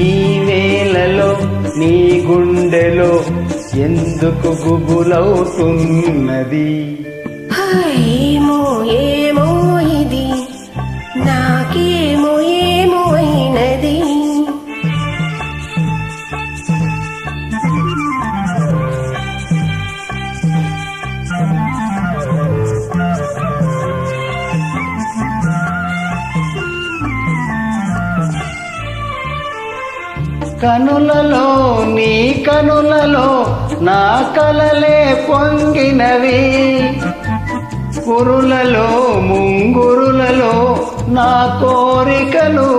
ఈ వేళలో నీ గుండెలో ఎందుకు గుబులవుతున్నది? ఏమో ఏమో. కనులలో నీ కనులలో నా కలలే పొంగినవి. కురులలో ముంగురులలో నా కోరికలూరినవి.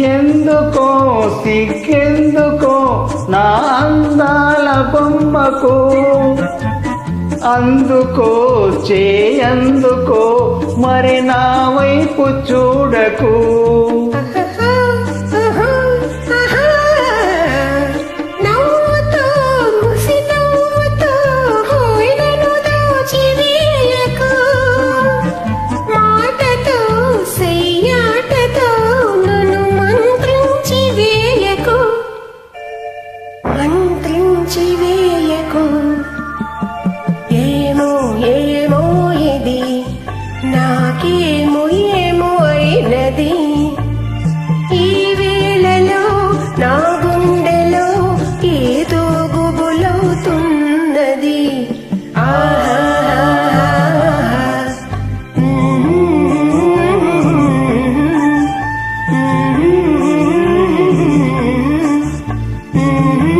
ఎందుకో సిగ్గెందుకో నా అందాల బొమ్మకు. అందుకో చేయందుకో మరి నా వైపు చూడకు. Mm-hmm.